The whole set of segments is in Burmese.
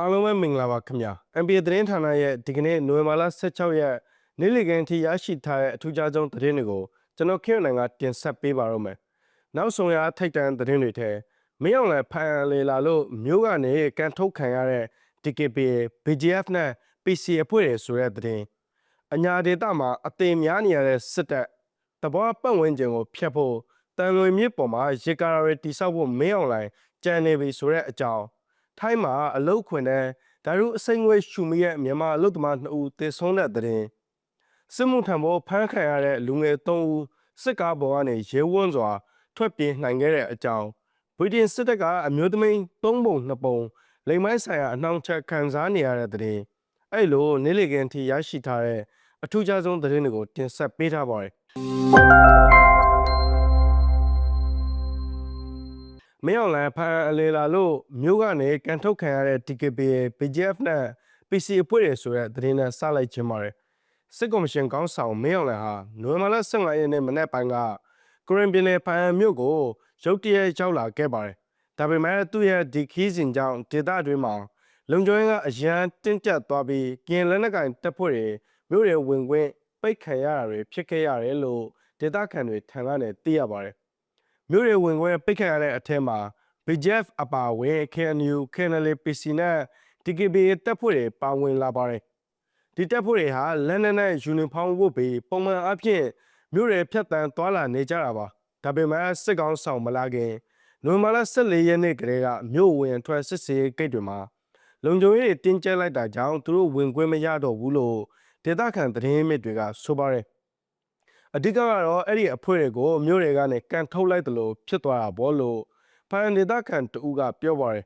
အားလုံးပဲမင်္ဂလာပါခင်ဗျာ NBA သတင်းဌာနရဲ့ဒီကနေ့နိုဝင်ဘာလ16ရက်နေ့လည်ခင်းအထိရရှိထားတဲ့အထူးခြားဆုံးသတင်းတွေကိုကျွန်တော်ခင်နိုင်ကတင်ဆက်ပေးပါတော့မယ်နောက်ဆုံးရထိတ်တန့်သတင်းတွေထဲမင်းအောင်လည်းဖန်လေလာလို့မြို့ကနေကန်ထုတ်ခံရတဲ့ DKPA BGF နဲ့ PC အဖွဲ့တွေဆိုတဲ့သတင်းအညာဒေတာမှာအသေးများနေရတဲ့စစ်တပ်တဘောပတ်ဝန်းကျင်ကိုဖျက်ဖို့တန်လွင်မြစ်ပေါ်မှာရေကာရာတွေတိစောက်ဖို့မင်းအောင်လိုင်းကြံနေပြီဆိုတဲ့အကြောင်း ထိုင်းမှာအလုတ်ခွင်တဲ့ဒါရုအစိမ့်ငွေရှူမီရဲ့မြန်မာအလုတ်သမား2ဦးတေဆုံးတဲ့တဲ့ရင်စစ်မှုထံပေါ်ဖမ်းခံရတဲ့လူငယ်3ဦးစစ်ကားပေါ်ကနေရဲဝန်းစွာ ထွက်ပြေးနိုင်ခဲ့တဲ့အကြောင်းဗြိတိန်စစ်တပ်ကအမျိုးသမီး3ပုံ2ပုံလိမ်မိုင်းဆိုင်ရာအနှောင့်အယှက်ခံစားနေရတဲ့တဲ့ရင်အဲ့လိုနေ့လေကင်းထိရရှိထားတဲ့အထူးခြားဆုံးသတင်းတွေကိုတင်ဆက်ပေးထားပါတယ် မင်းအောင်လန်ဖန်အလေလာလို့မြို့ကနေကန်ထုတ်ခံရတဲ့ DKB ရဲ့ BGF နဲ့ PC အဖွဲ့တွေဆိုတဲ့သတင်းနဲ့စလိုက်ခြင်းပါတယ်စစ်ကော်မရှင်ကောင်းဆောင်မင်းအောင်လန်ဟာနိုဝင်ဘာလ15ရက်နေ့မနေ့ပိုင်းကကိုရင်ပြည်နယ်ဖန်မြို့ကိုရုတ်တရက်ရောက်လာခဲ့ပါတယ်ဒါပေမဲ့သူ့ရဲ့ဒီခီးစဉ်ကြောင့်ဒေသအတွင်းမှာလုံခြုံရေးကအရန်တင်းကျပ်သွားပြီးကင်လက်နက်ကင်တပ်ဖွဲ့တွေမြို့တွေဝင်ခွင့်ပိတ်ခံရတာတွေဖြစ်ခဲ့ရတယ်လို့ဒေသခံတွေထံကနေသိရပါတယ် မြို့တွေဝင်ခွင့်ပိတ်ခံရတဲ့အထက်မှာ BGF အပါအဝင် KNU, KNL, PC နဲ့ DKB တပ်ဖွဲ့တွေပါဝင်လာပါတယ်။ဒီတပ်ဖွဲ့တွေဟာလက်နက်နဲ့ယူနီဖောင်းဝတ်ပြီးပုံမှန်အဖြစ်မြို့တွေဖြတ်တန်းသွားလာနေကြတာပါ။ဒါပေမဲ့စစ်ကောင်ဆောင်မလာခင်နိုဝင်ဘာလ14ရက်နေ့ကတည်းကမြို့ဝင်ထွက်စစ်စေးဂိတ်တွေမှာလုံခြုံရေးတွေတင်းကျပ်လိုက်တာကြောင့်သူတို့ဝင်ခွင့်မရတော့ဘူးလို့ဒေသခံသတင်းမြစ်တွေကဆိုပါတယ်။ အဓိကကတော့အဲ့ဒီအဖွဲ့တွေကိုမြို့တွေကနေကန်ထုတ်လိုက်တယ်လို့ဖြစ်သွားတာပေါ့လို့ဖန်ဒေသခံတဦးကပြောပါတယ်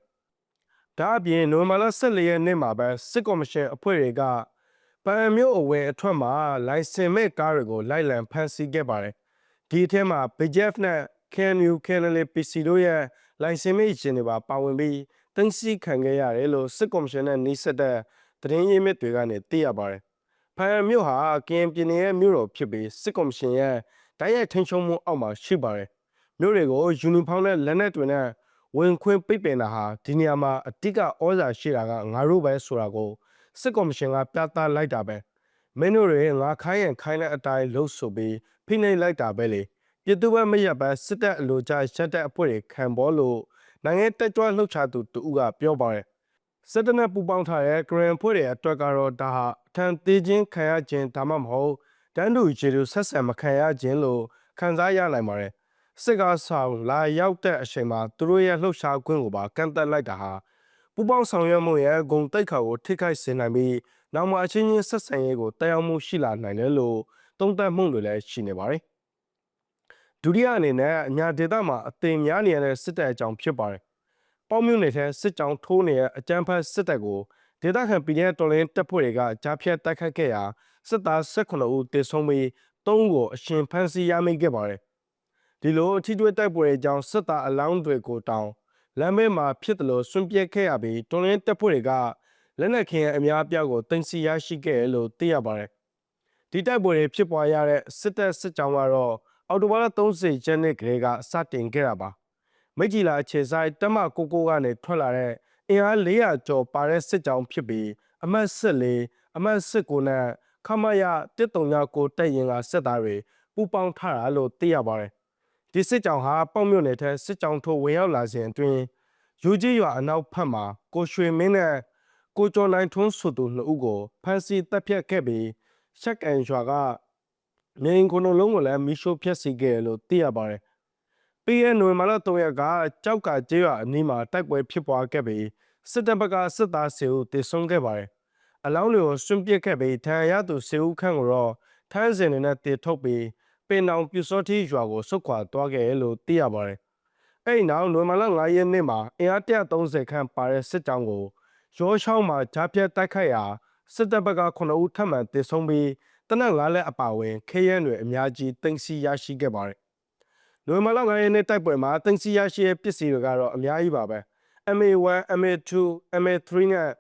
။ဒါအပြင်နိုဝင်ဘာလ14ရက်နေ့မှာပဲစစ်ကော်မရှင်အဖွဲ့တွေကပန်မြို့အဝင်အထွက်မှာလိုင်စင်မဲ့ကားတွေကိုလိုက်လံဖမ်းဆီးခဲ့ပါတယ်။ဒီအထက်မှာ BJF နဲ့ KNU KNL PC တို့ရဲ့လိုင်စင်မဲ့ရှင်တွေပါပါဝင်ပြီးတင်စီခံခဲ့ရတယ်လို့စစ်ကော်မရှင်နဲ့နှိစက်တဲ့သတင်းရင်းမြစ်တွေကနေသိရပါတယ်။ ဖန်မြို့ဟာကရင်ပြည်နယ်ရဲ့မြို့တော်ဖြစ်ပြီးစစ်ကော်မရှင်ရဲ့တိုက်ရိုက်ထိန်းချုပ်မှုအောက်မှာရှိပါတယ်။မြို့တွေကိုယူနီဖောင်းနဲ့လက်နက်တွေနဲ့ဝင်ခွင့်ပိတ်ပင်တာဟာဒီနေရာမှာအတိကဩဇာရှိတာကငါတို့ပဲဆိုတာကိုစစ်ကော်မရှင်ကပြသလိုက်တာပဲမင်းတို့တွေငါခိုင်းရင်ခိုင်းတဲ့အတိုင်းလှုပ်ဆိုပြီးဖိနှိပ်လိုက်တာပဲလေပြည်သူ့ဘက်မရက်ပဲစစ်တပ်အလိုကျရှက်တဲ့အဖွဲ့တွေခံပေါ်လို့နိုင်ငံတက်ကြွလှုပ်ရှားသူတူကပြောပါတယ် စစ်တပ်နဲ့ပူးပေါင်းထားတဲ့ဂရန်ဖွဲ့တွေအတွက်ကတော့ဒါဟာအထံသေးခြင်းခံရခြင်းဒါမှမဟုတ်တန်းတူခြေတူဆက်ဆံမခံရခြင်းလို့ခံစားရနိုင်ပါတယ်စစ်ကားဆောင်လာရောက်တဲ့အချိန်မှာသူတို့ရဲ့လှုပ်ရှားခွင့်ကိုပါကန့်သက်လိုက်တာဟာပူပေါင်းဆောင်ရွက်မှုရဲ့ဂုံတိတ်ခါကိုထိခိုက်စေနိုင်ပြီးနောက်မှအချင်းချင်းဆက်ဆံရေးကိုတက်ရောက်မှုရှိလာနိုင်တယ်လို့သုံးသပ်မှုတွေလည်းရှိနေပါတယ်ဒုတိယအနေနဲ့အညာဒေသမှာအသိများနေရတဲ့စစ်တပ်အကြောင်းဖြစ်ပါတယ် ပေါင်းမြို့နယ်ထဲစစ်ကြောင်းထိုးနေတဲ့အကြမ်းဖက်စစ်တပ်ကိုဒေသခံပြည်내တော်လင်းတပ်ဖွဲ့တွေကကြားဖြတ်တိုက်ခတ်ခဲ့ရာစစ်သား18ဦးတေဆုံးပြီး3ဦးကိုအရှင်ဖမ်းဆီးရမိခဲ့ပါတယ်ဒီလိုအထီးတွဲတိုက်ပွဲအကြောင်းစစ်သားအလောင်းတွေကိုတောင်းလမ်းဘေးမှာဖြစ်တယ်လို့ဆွန့်ပစ်ခဲ့ရပြီးတွန်းလင်းတပ်ဖွဲ့တွေကလက်နက်ခဲအများအပြားကိုတင်စီရရှိခဲ့တယ်လို့သိရပါတယ်ဒီတိုက်ပွဲတွေဖြစ်ပွားရတဲ့စစ်တပ်စစ်ကြောင်းကတော့အော်တိုဘာလ30ရက်နေ့ကလေးကစတင်ခဲ့တာပါ မိကြီးလာအခြေဆိုင်တက်မကိုကိုကနေထွက်လာတဲ့အင်အား400ကျော်ပါတဲ့စစ်ကြောင်းဖြစ်ပြီးအမတ်14အမတ်19နဲ့ခမရ139တက်ရင်ကစစ်သားတွေပူပေါင်းထားတာလို့သိရပါတယ်ဒီစစ်ကြောင်းဟာပေါ့မြို့နယ်ထဲစစ်ကြောင်းထိုးဝင်ရောက်လာစဉ်အတွင်းယူကြီးရွာအနောက်ဖက်မှာကိုရွှေမင်းနဲ့ကိုကျော်နိုင်ထွန်းဆိုသူနှစ်ဦးကိုဖမ်းဆီးတပ်ဖြတ်ခဲ့ပြီးရှက်ကန်ရွာကနေအိမ်ကိုယ်လုံးကိုလည်းမီးရှို့ဖျက်ဆီးခဲ့တယ်လို့သိရပါတယ်။ ပြီးရဲ့နိုဝင်ဘာလ3ရက်ကကြောက်ကကျေးရွာအနီးမှာတိုက်ပွဲဖြစ်ပွားခဲ့ပြီးစစ်တပ်ဘက်ကစစ်သား10ဦးတေဆုံးခဲ့ပါတယ်။အလောင်းတွေကိုစွန့်ပစ်ခဲ့ပြီးထံရသူ10ဦးခန့်ကိုတော့ထမ်းစင်တွေနဲ့တေထုတ်ပြီးပင်တောင်ပြူစောတိရွာကိုဆုတ်ခွာသွားခဲ့တယ်လို့သိရပါတယ်။အဲ့ဒီနောက်နိုဝင်ဘာလ9ရက်နေ့မှာအင်အား130ခန့်ပါတဲ့စစ်ကြောင်းကိုရောချောင်းမှာဂျားပြတ်တိုက်ခိုက်ရာစစ်တပ်ဘက်က9ဦးထပ်မံတေဆုံးပြီးတနက်၅လက်အပါဝင်ခေးရန်တွေအများကြီးတင်စီရရှိခဲ့ပါတယ်။ နိုဝင်ဘာလ9ရက်နေ့တိုက်ပွဲမှာတင်စီရရှိတဲ့ပစ္စည်းတွေကတော့အများကြီးပါပဲ။ MA1, MA2, MA3 နဲ့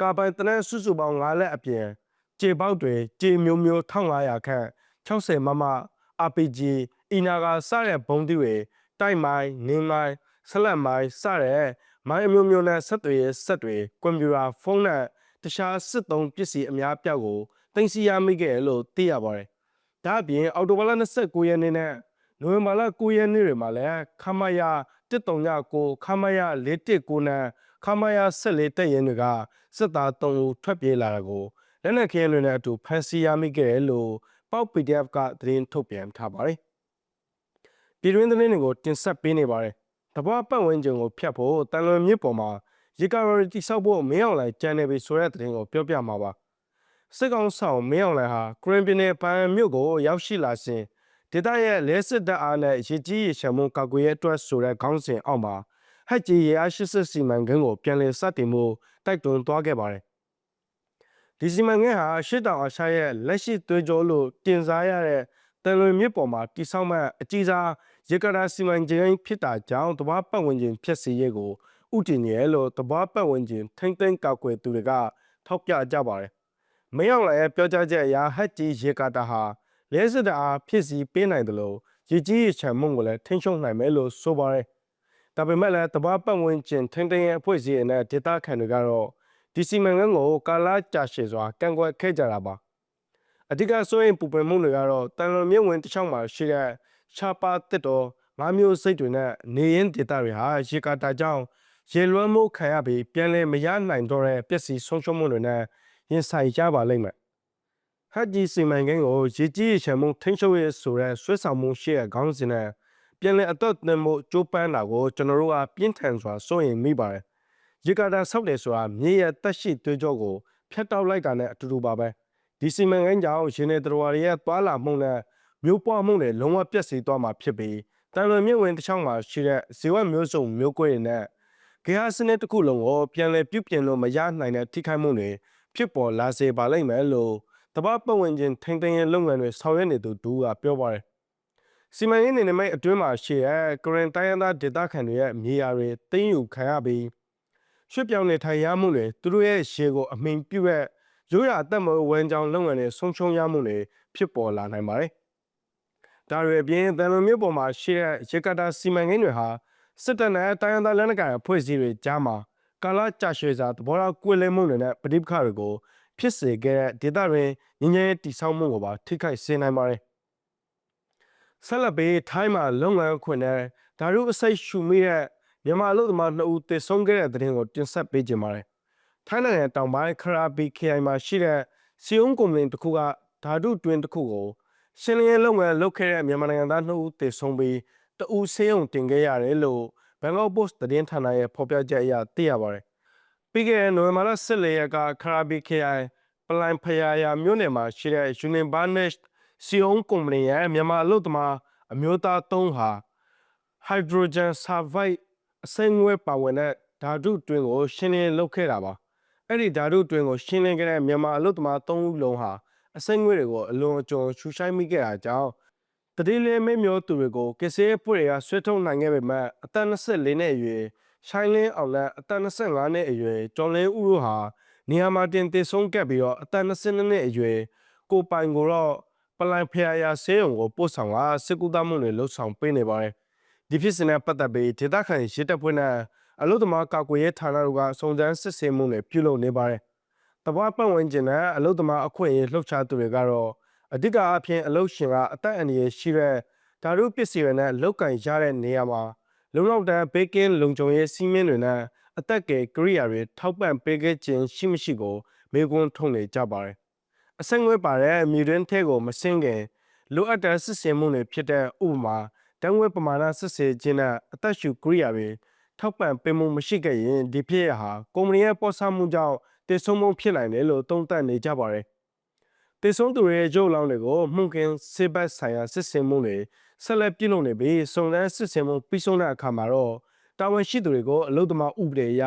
ကာဘိုင်တနက်စုစုပေါင်း9လက်အပြင်ကြေပေါက်တွေကြေမျိုးမျိုး1500ခန့်60မမ RPG အီနာဂါစတဲ့ဘုံသီးတွေတိုက်မိုင်းနင်းမိုင်းဆက်လက်မိုင်းစတဲ့မိုင်းအမျိုးမျိုးနဲ့ဆက်သွယ်ရေးဆက်တွေကွန်ပျူတာဖုန်းနဲ့တခြားစစ်သုံးပစ္စည်းအများအပြားကိုတင်စီရမိခဲ့တယ်လို့သိရပါတယ်။ဒါအပြင်အော်တိုဘာလ29ရက်နေ့နဲ့ နိုဝင်ဘာလ9ရက်နေ့တွေမှာလည်းခမရ139ခမရ419နဲ့ခမရ14တက်ရင်တွေကစစ်သား3ဦးထွက်ပြေးလာတာကိုလက်နက်ခဲတွေနဲ့အတူဖမ်းဆီးရမိခဲ့တယ်လို့ပေါက် PDF ကသတင်းထုတ်ပြန်ထားပါတယ်။ပြည်တွင်းသတင်းတွေကိုတင်ဆက်ပေးနေပါတယ်။တဘောပတ်ဝန်းကျင်ကိုဖျက်ဖို့တန်လွန်မြစ်ပေါ်မှာရေကာရီတိဆောက်ဖို့မင်းအောင်လှိုင်ကြံနေပြီဆိုတဲ့သတင်းကိုပြောပြမှာပါ။စစ်ကောင်ဆောင်မင်းအောင်လှိုင်ဟာကရင်ပြည်နယ်ပန်မြို့ကိုရောက်ရှိလာစဉ် ဒေသရဲ့လဲစစ်တပ်အားနဲ့ရေကြီးရေရှမ်းမှုကာကွယ်ရေးအတွက်ဆိုတဲ့ခေါင်းစဉ်အောက်မှာဟက်ကြီးရေအား80စီမံကိန်းကိုပြန်လည်စတင်မှုတိုက်တွန်းသွားခဲ့ပါတယ်။ဒီစီမံကိန်းဟာရှစ်တောင်အာရှရဲ့လက်ရှိသွေးကြောလို့တင်စားရတဲ့တန်လွင်မြစ်ပေါ်မှာတိဆောက်မဲ့အကြီးစားရေကရာစီမံကိန်းဖြစ်တာကြောင့်တဘာပတ်ဝန်းကျင်ဖြစ်စီရေးကိုဥတည်နေရလို့တဘာပတ်ဝန်းကျင်ထိမ့်သိမ်းကောက်ွယ်သူတွေကထောက်ပြကြပါတယ်။မင်းအောင်လည်းရဲ့ပြောကြားချက်အရဟက်ကြီးရေကာတာဟာ လဲစစ်တပ်အားဖြစ်စီပေးနိုင်တယ်လို့ရည်ကြီးရချံမှုကိုလည်းထိန်းချုပ်နိုင်မယ်လို့ဆိုပါတယ်။ဒါပေမဲ့လည်းတဘာပတ်ဝန်းကျင်ထိန်းသိမ်းရေးအဖွဲ့အစည်းအနဲ့ဒေတာခန်တွေကတော့ဒီစီမံကိန်းကိုကာလာကြာရှည်စွာကန့်ကွက်ခဲ့ကြတာပါ။အဓိကဆိုရင်ပူပင်မှုတွေကတော့တန်လွန်မြင့်ဝင်တစ်ချောင်းမှာရှိတဲ့ရှားပါတစ်တော်ငါးမျိုးစိတ်တွေနဲ့နေရင်ဒေတာတွေဟာရေကာတာကြောင့်ရေလွှမ်းမှုခံရပြီးပြန်လည်မရနိုင်တော့တဲ့ပျက်စီးဆုံးရှုံးမှုတွေနဲ့ရင်ဆိုင်ကြပါလိမ့်မယ် ဟတ်ဂျီစီမံကိန်းကိုရေကြီးရေချမ်းမှုထိန်းချုပ်ရေးဆိုတဲ့ဆွဲဆောင်မှုရှိတဲ့ခေါင်းစဉ်နဲ့ပြန်လည်အတော့တင်မှုကြိုးပမ်းတာကိုကျွန်တော်တို့ကပြင်းထန်စွာစိုးရိမ်မိပါတယ်။ရေကာတာဆောက်တယ်ဆိုတာမြေရဲ့တက်ရှိသွေးကြောကိုဖျက်တောက်လိုက်တာနဲ့အတူတူပါပဲ။ဒီစီမံကိန်းကြောင့်ရှင်နေတော်ဝါရဲ့သွာလာမှုနဲ့မျိုးပွားမှုတွေလုံးဝပြည့်စည်သွားမှာဖြစ်ပြီးတန်လွန်မြင့်ဝင်တစ်ချောင်းမှာရှိတဲ့ဇေဝမျိုးစုံမျိုးကွဲတွေနဲ့ဂေဟာစနစ်တစ်ခုလုံးကိုပြန်လည်ပြုပြင်လို့မရနိုင်တဲ့ထိခိုက်မှုတွေဖြစ်ပေါ်လာစေပါလိမ့်မယ်လို့ တပတ်ပတ်ဝန်းကျင်ထိန်းသိမ်းရေးလုပ်ငန်းတွေဆောင်ရွက်နေသူဒူကပြောပါတယ်။စီမံရေးနေနမိတ်အတွင်းမှာရှိတဲ့ကရင်တိုင်းရင်းသားဒေသခံတွေရဲ့မြေယာတွေတင်းယူခံရပြီးရွှေ့ပြောင်းနေထိုင်ရမှုတွေသူတို့ရဲ့ရှေကိုအမိန်ပြုတ်ရဲ့ရိုးရာအသက်မွေးဝမ်းကြောင်းလုပ်ငန်းတွေဆုံးရှုံးရမှုတွေဖြစ်ပေါ်လာနိုင်ပါတယ်။ဒါတွေအပြင်တန်လွန်မြို့ပေါ်မှာရှိတဲ့ရေကတာစီမံကိန်းတွေဟာစစ်တပ်နဲ့တိုင်းရင်းသားလက်နက်ကိုင်အဖွဲ့အစည်းတွေကြားမှာကာလကြာရှည်စွာသဘောထားကွဲလွဲမှုတွေနဲ့ပဋိပက္ခတွေကို ဖြစ်စေခဲ့တဲ့ဒေသတွင်ငင်းငယ်တိဆောက်မှုကိုပါထိခိုက်စေနိုင်ပါတယ်။ဆက်လက်ပြီးထိုင်းမှာလုပ်ငန်းခွင်နဲ့ဓာတုအစိတ်ရှူမိတဲ့မြန်မာလူသမားနှစ်ဦးသေဆုံးခဲ့တဲ့တဲ့ရင်ကိုတင်ဆက်ပေးကြပါမယ်။ထိုင်းနိုင်ငံတောင်ပိုင်းခရာဘီခရိုင်မှာရှိတဲ့စီယုံကုမ္ပဏီတစ်ခုကဓာတုတွင်တစ်ခုကိုရှင်းလင်းရေးလုပ်ငန်းလုပ်ခဲ့တဲ့မြန်မာနိုင်ငံသားနှစ်ဦးသေဆုံးပြီးတဦးဆေးရုံတင်ခဲ့ရတယ်လို့ဘန်ကောက်ပို့စ်သတင်းဌာနရဲ့ဖော်ပြချက်အရသိရပါတယ်။ ပြီးခဲ့တဲ့နိုဝင်ဘာလ14ရက်ကခရာဘီခရိုင်ပလိုင်ဖယာယာမြို့နယ်မှာရှိတဲ့ Union Barnish စီယုံကုမ္ပဏီရဲ့မြန်မာအလုပ်သမားအမျိုးသား၃ဟာ hydrogen sulfide အစိမ်းငွေပါဝင်တဲ့ဓာတုတွင်းကို ရှင်းလင်းလုပ်ခဲ့တာပါအဲ့ဒီဓာတုတွင်းကိုရှင်းလင်းခဲ့တဲ့မြန်မာအလုပ်သမား၃ဦးလုံးဟာအစိမ်းငွေတွေကိုအလွန်အကျွံရှူရှိုင်းမိခဲ့တာကြောင့်တတိလေးမဲမျိုးသူတွေကိုကစေးပွေတွေကဆွဲထုတ်နိုင်ခဲ့ပေမဲ့အသက်24နှစ်အရွယ် ရှိုင်းလင်းအောင်နဲ့အသက်25နှစ်အရွယ်ကျော်လင်းဦးတို့ဟာနေရာမှာတင်တည်ဆုံးခဲ့ပြီးတော့အသက်22နှစ်အရွယ်ကိုပိုင်ကိုတော့ပလိုင်ဖျာယာဆေးရုံကိုပို့ဆောင်လာစစ်ကူသားမှုတွေလှုပ်ဆောင်ပေးနေပါတယ်ဒီဖြစ်စဉ်နဲ့ပတ်သက်ပြီးဒေသခံရစ်တပ်ဖွဲ့နဲ့အလို့သမားကာကွယ်ရေးဌာနတို့ကစုံစမ်းစစ်ဆေးမှုတွေပြုလုပ်နေပါတယ်တပွားပတ်ဝန်းကျင်နဲ့အလို့သမားအခွင့်အရေးလှုပ်ရှားသူတွေကတော့အဓိကအဖြစ်အလို့ရှင်ကအသက်အန္တရာယ်ရှိတဲ့ဓာတုပစ္စည်းတွေနဲ့လောက်ကင်ရတဲ့နေရာမှာ လုံလောက်တဲ့ဘေးကင်းလုံခြုံရေးစီးမင်းတွေနဲ့အသက်ကယ်ကိရိယာတွေထောက်ပံ့ပေးခဲ့ခြင်းရှိမရှိကိုမေးခွန်းထုတ်နေကြပါတယ်။အဆက်ငွေပါတဲ့မြူရင်းထဲကိုမဆင်းခင်လိုအပ်တဲ့စစ်စင်မှုတွေဖြစ်တဲ့ဥပမာတန်းဝဲပမာဏစစ်ဆေးခြင်းနဲ့အသက်ရှူကိရိယာတွေထောက်ပံ့ပေးမှုမရှိခဲ့ရင်ဒီဖြစ်ရဟာကုမ္ပဏီရဲ့ပေါ်ဆမှုကြောင့်တည်ဆုံမှုဖြစ်နိုင်တယ်လို့သုံးသပ်နေကြပါတယ်။တည်ဆုံသူတွေရဲ့ရုပ်လောင်းတွေကိုမှုခင်စေဘတ်ဆိုင်ရာစစ်စင်မှုတွေ ဆက်လက်ပြုလုပ်နေပြီးစုံစမ်းစစ်စင်မှုပြီးဆုံးတဲ့အခါမှာတော့တာဝန်ရှိသူတွေကိုအလုသမာဥပဒေအရ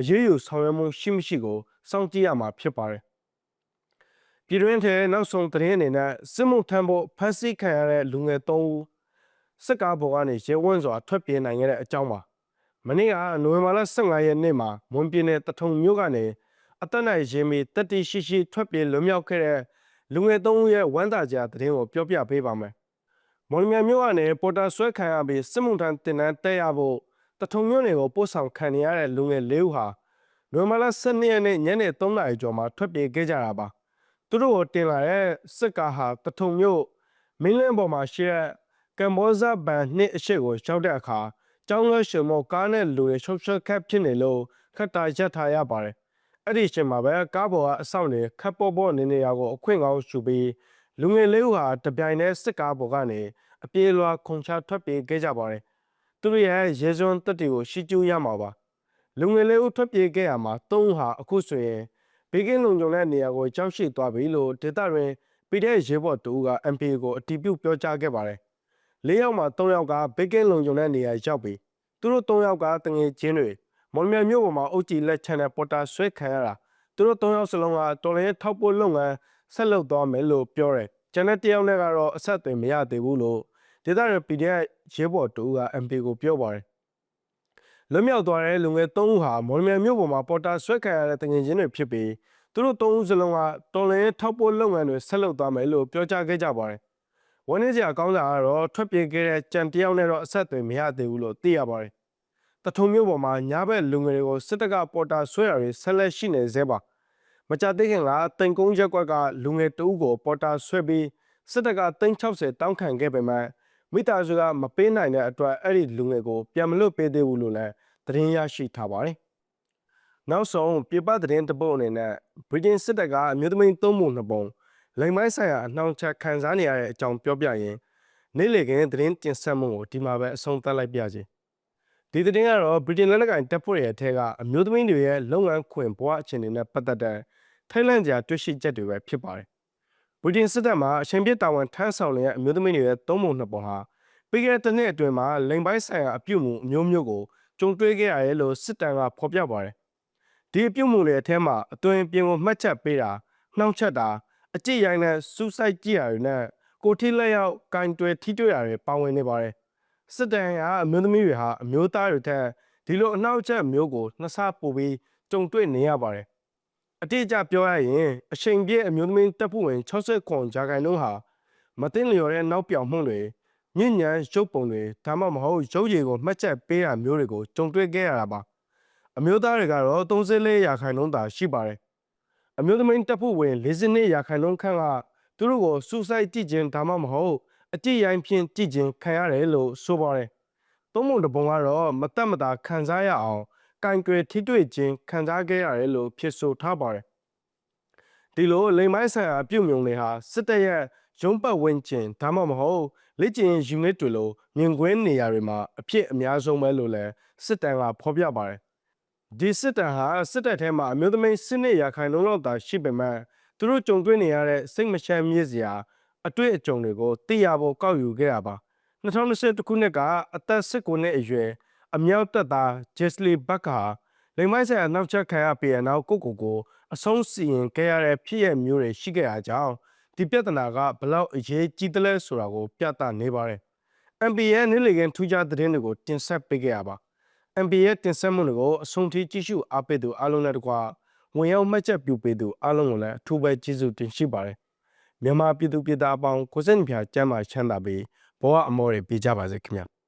အရေးယူဆောင်ရွက်မှုရှိမရှိကိုစောင့်ကြည့်ရမှာဖြစ်ပါတယ်။ပြည်တွင်းထဲနောက်ဆုံးသတင်းအနေနဲ့စစ်မှုထမ်းဖို့ဖမ်းဆီးခံရတဲ့လူငယ်၃ဦးစစ်ကားပေါ်ကနေရဲဝန်းစွာထွက်ပြေးနိုင်ခဲ့တဲ့အကြောင်းပါ။မနေ့ကနိုဝင်ဘာလ15ရက်နေ့မှာမွန်ပြည်နယ်တထုံမြို့ကနေအသက်နိုင်ရင်မီတက်တီရှိရှိထွက်ပြေးလွတ်မြောက်ခဲ့တဲ့လူငယ်၃ဦးရဲ့ဝမ်းသာစရာသတင်းကိုပြောပြပေးပါမယ်။ မော်လမြိုင်မြို့ကနေပေါ်တာဆွဲခံရပြီးစစ်မှုထမ်းတင်တန်းတက်ရဖို့တထုံမြို့နယ်ကိုပို့ဆောင်ခံနေရတဲ့လူငယ်လေးဦးဟာနိုဝင်ဘာလ12ရက်နေ့ညနေ3နာရီကျော်မှာထွက်ပြေးခဲ့ကြတာပါသူတို့ကိုတင်လာတဲ့စစ်ကားဟာတထုံမြို့မင်းလင်းပေါ်မှာရှိတဲ့ကမ်ဘောဇဘန်နှစ်အရှိကိုရောက်တဲ့အခါကျောင်းလွှဲရှင်မောကားနဲ့လူတွေရှုပ်ရှုပ်ခက်ဖြစ်နေလို့ခက်တာရက်ထားရပါတယ်အဲ့ဒီအချိန်မှာပဲကားပေါ်ကအဆောင်တွေခက်ပေါ်ပေါ်နေနေရကိုအခွင့်ကောင်းရှူပြီး လူငယ်လေးဦးဟာတပြိုင်တည်းစစ်ကားပေါ်ကနေအပြေးလွှာခုန်ချထွက်ပြေးခဲ့ကြပါတယ်သူတို့ရဲ့ရေစွန်းတက်တွေကိုရှီကျူးရမှာပါလူငယ်လေးဦးထွက်ပြေးခဲ့ရမှာသုံးဦးဟာအခုဆိုရင်ဘေးကင်းလုံခြုံတဲ့နေရာကိုကြောက်ရှိသွားပြီလို့ဒေတာတွင်ပြည်တဲ့ရဲဘော်တူက MP ကိုအတည်ပြုပြောကြားခဲ့ပါတယ်လေးယောက်မှာ၃ယောက်ကဘေးကင်းလုံခြုံတဲ့နေရာရောက်ပြီသူတို့၃ယောက်ကတငယ်ချင်းတွေမော်လမြိုင်မြို့ပေါ်မှာအုတ်ကြီးလက်ချန်တဲ့ပေါ်တာဆွဲခံရတာသူတို့၃ယောက်စလုံးကတော်လည်းထောက်ပို့လုပ်ငန်း ဆက်လုပ်သွားမယ်လို့ပြောတယ်ကျန်တဲ့တယောက်နဲ့ကတော့အဆက်အသွယ်မရသေးဘူးလို့ဒေတာရ PDF ရဲဘော်တူက MP ကိုပြောပါတယ်လွတ်မြောက်သွားတဲ့လူငယ်၃ဦးဟာမော်လမြိုင်မြို့ပေါ်မှာပေါ်တာဆွဲခံရတဲ့တငယ်ချင်းတွေဖြစ်ပြီးသူတို့၃ဦးစလုံးကတော်လည်းထောက်ပို့လုပ်ငန်းတွေဆက်လုပ်သွားမယ်လို့ပြောကြားခဲ့ကြပါတယ်ဝင်းနေစရာကောင်းတာကတော့ထွက်ပြေးခဲ့တဲ့ကြံတယောက်နဲ့တော့အဆက်အသွယ်မရသေးဘူးလို့သိရပါတယ်တထုံမြို့ပေါ်မှာညာဘက်လူငယ်တွေကိုစစ်တပ်ကပေါ်တာဆွဲတာတွေဆက်လက်ရှိနေသေးပါ မကြသေးခင်ကတိန်ကုန်းရက်ကွက်ကလူငယ်တအုပ်ကိုပေါ်တာဆွဲပြီးစစ်တပ်က360တောင်းခံခဲ့ပေမဲ့မိသားစုကမပေးနိုင်တဲ့အတွက်အဲ့ဒီလူငယ်ကိုပြန်မလွတ်ပေးသေးဘူးလို့လည်းသတင်းရရှိထားပါတယ်။နောက်ဆုံးပြပသတင်းတစ်ပုဒ်အနေနဲ့ဗြိတိန်စစ်တပ်ကအမျိုးသမီးသုံးပုံနှစ်ပုံလိမ်မိုင်းဆိုင်ရာအနှောင့်အယှက်ခံစားနေရတဲ့အကြောင်းပြောပြရင်နေ့လေကင်းသတင်းတင်ဆက်မှုကိုဒီမှာပဲအဆုံးသတ်လိုက်ပြစီ။ ဒီသတင်းကတော့ဗြိတိန်လက်နက်ကိုင်တပ်ဖွဲ့ရဲ့အထက်ကအမျိုးသမီးတွေရဲ့လုပ်ငန်းခွင်ဘဝအခြေအနေနဲ့ပတ်သက်တဲ့ထိုင်းလန့်ကြာတွေ့ရှိချက်တွေပဲဖြစ်ပါတယ်။ဗြိတိန်စစ်တပ်မှာအချိန်ပြည့်တာဝန်ထမ်းဆောင်နေတဲ့အမျိုးသမီးတွေရဲ့သုံးပုံနှစ်ပုံဟာပြီးခဲ့တဲ့တစ်နှစ်အတွင်းမှာလိမ်ပိုင်းဆိုင်ရာအပြုတ်မှုအမျိုးမျိုးကိုကြုံတွေ့ခဲ့ရတယ်လို့စစ်တမ်းကဖော်ပြပါတယ်။ဒီအပြုတ်မှုတွေအထက်မှာအသွင်အပြင်ကိုမှတ်ချက်ပေးတာနှောင့်ယှက်တာအကြည့်ရိုင်းနဲ့စူးစိုက်ကြည့်ရတွေနဲ့ကိုထိလက်ရောက်ကင်တွယ်ထိတွေ့ရတွေပါဝင်နေပါတယ်။ စစ်တမ်းကအမျိုးသမီးတွေဟာအမျိုးသားတွေထက်ဒီလိုအနှောင့်အယှက်မျိုးကိုနှစ်ဆပိုပြီးကြုံတွေ့နေရပါတယ်။အတိအကျပြောရရင်အချိန်ပြည့်အမျိုးသမီးတပ်ဖွဲ့ဝင်69ရာခိုင်နှုန်းဟာမသိလျော်တဲ့နောက်ပြောင်မှုတွေညဉ့်ညံရုပ်ပုံတွေဒါမှမဟုတ်ရုပ်ရည်ကိုမှတ်ချက်ပေးတာမျိုးတွေကိုကြုံတွေ့ခဲ့ရတာပါအမျိုးသားတွေကတော့34ရာခိုင်နှုန်းသာရှိပါတယ်အမျိုးသမီးတပ်ဖွဲ့ဝင်42ရာခိုင်နှုန်းခန့်ကသူတို့ကိုစူဆိုက်ကြည့်ခြင်းဒါမှမဟုတ် အကြည့်ရိုင်းဖြင့်ကြည့်ခြင်းခံရတယ်လို့ဆိုပါတယ်သုံးပုံတစ်ပုံကတော့မတက်မတာခံစားရအောင်ကင်ကွယ်ထိတွေ့ခြင်းခံစားခဲ့ရတယ်လို့ဖြစ်ဆိုထားပါတယ်ဒီလိုလိမ်မိုင်းဆန်အပြုတ်မြုံတွေဟာစစ်တပ်ရဲ့ရုံးပတ်ဝန်းကျင်ဒါမှမဟုတ်လက်ကျင်ယူနစ်တွေလိုမြင်ကွင်းနေရာတွေမှာအဖြစ်အများဆုံးပဲလို့လဲစစ်တမ်းကဖော်ပြပါတယ်ဒီစစ်တမ်းဟာစစ်တပ်ထဲမှာအမျိုးသမီးစစ်နေရာခိုင်နှုန်းလောက်သာရှိပေမဲ့သူတို့ကြုံတွေ့နေရတဲ့စိတ်မချမ်းမြေ့စရာ အတွေ့အကြုံတွေကိုသိရဖို့ကောက်ယူခဲ့တာပါ2020ခုနှစ်ကအသက်19နှစ်အရွယ်အမြောက်တပ်သားဂျက်စလီဘတ်ကာလိမ်မိုက်ဆိုင်အနောက်ချက်ခံရပြီးတဲ့နောက်ကိုကိုကိုအဆုံးစီရင်ခဲ့ရတဲ့ဖြစ်ရမျိုးတွေရှိခဲ့တာကြောင့်ဒီပြဿနာကဘလောက်အရေးကြီးသလဲဆိုတာကို ပြသနေပါတယ်။ MB ရဲ့နေ့လေကင်းထူးခြားသတင်းတွေကိုတင်ဆက်ပေးခဲ့ရပါ။ MB ရဲ့တင်ဆက်မှုတွေကိုအဆုံးထိကြည့်ရှုအားပေးသူအားလုံးနဲ့တကွာဝင်ရောက်မှတ်ချက်ပြုပေးသူအားလုံးကိုလည်းအထူးပဲကျေးဇူးတင်ရှိပါတယ်။ မြန်မာပြည်သူပြည်သားအပေါင်းကိုစင်ဖြာကျမ်းမာချမ်းသာပြီးဘဝအမောတွေပေးကြပါစေခင်ဗျာ။